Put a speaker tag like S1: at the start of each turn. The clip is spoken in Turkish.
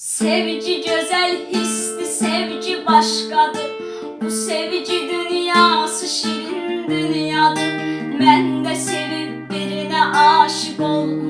S1: Sevci güzel hisli, sevci başkadır. Bu sevci dünyası şirin dünyadır. Ben de sevip birine aşık oldum.